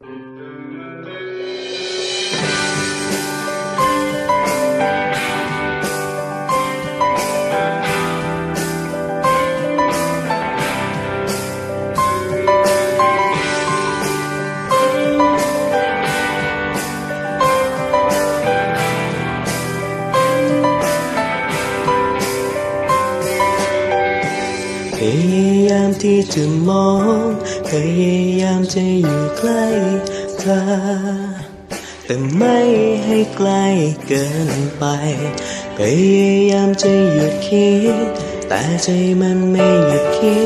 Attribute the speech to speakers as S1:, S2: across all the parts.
S1: พ ที่จะมองพยายามจะอยู่ใกล้เธอ แต่ไม่ให้ไกล้เกินไป พยายามจะหยุดคิด แต่ใจมันไม่หยุดคิ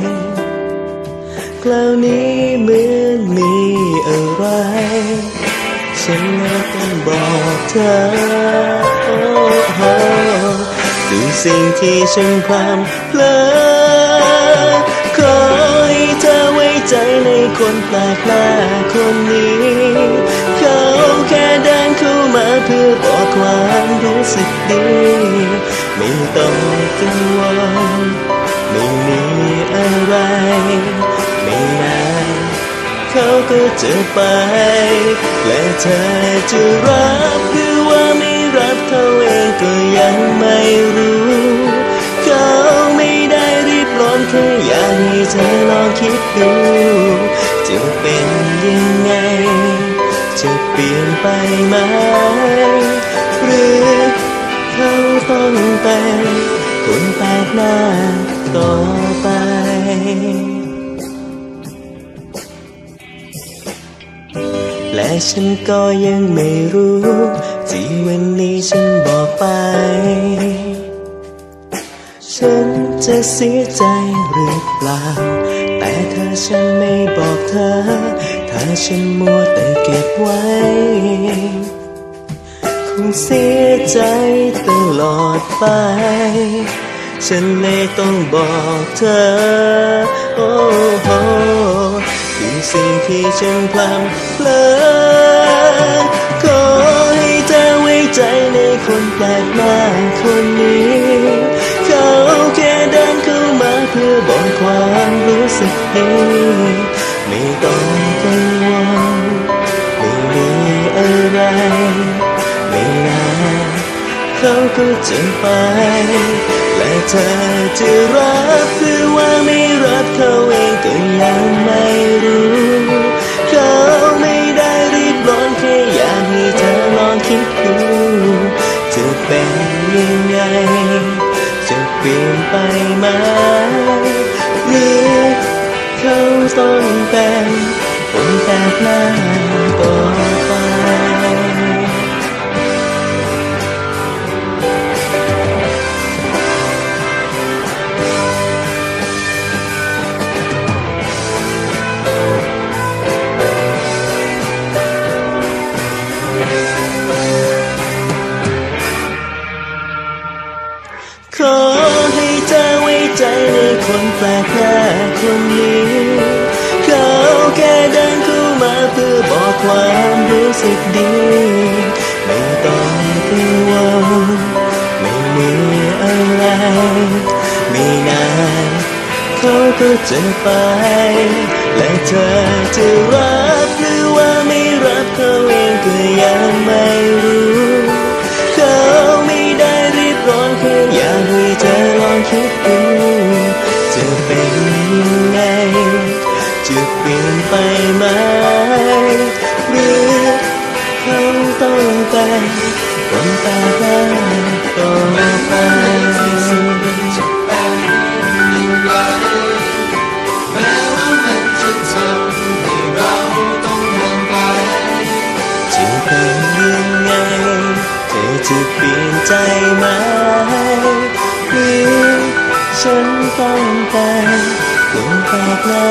S1: ดคราวนี้เหมือนมีอะไรฉันเลยต้องบอกเธอดูสิ่งที่ฉันความเพลอ คนแปลกหน้าคนนี้ เขาแค่เดินเข้ามาเพื่อบอกความรู้สึกดี ไม่ต้องกังวลไม่มีอะไร ไม่นานเขาก็จะไป และเธอจะรับ ดูจะเป็นยังไง จะเปลี่ยนไปไหม หรือเขาต้องเป็นคนแปลกหน้าต่อไปและฉันก็ยังไม่รู้ ที่วันนี้ฉันบอกไป ฉันจะเสียใจหรือเปล่า ฉันไม่บอกเธอ ถ้าฉันมัวแต่เก็บไว้ คงเสียใจตลอดไป ฉันเลยต้องบอกเธอ โอ้โหคือสิ่งที่ฉันพลังเพลอขอให้เธอไว้ใจในคนแปลกหน้าคนนี้ ไม่ต้องกังวลไม่มีอะไรไม่นานเขาก็จะไป และเธอจะรับหรือว่าไม่รับเขาเองก็ยังไม่รู้ เขาไม่ได้รีบร้อนแค่อยากให้เธอลองคิดดูจะเป็นยังไง จะเปลี่ยนไปไหม ต้องเป็นคนแปลกหน้าต่อไปขอให้เธอไว้ใจในคนแปลกหน้าคนนี้ ความรู้สึกดีไม่ต้องกังวลไม่มีอะไร ไม่นานเขาก็จะไป และเธอจะรับหรือว่าไม่รับเขาเองก็ยังไม่รู้เขาไม่ได้รีบร้อนแค่อยากให้เธอลองคิดดูจะเป็นยังไงจะเปลี่ยนไปไหม จะเปลี่ยนใจไหมหรือฉันต้องการคนแปลกหน้า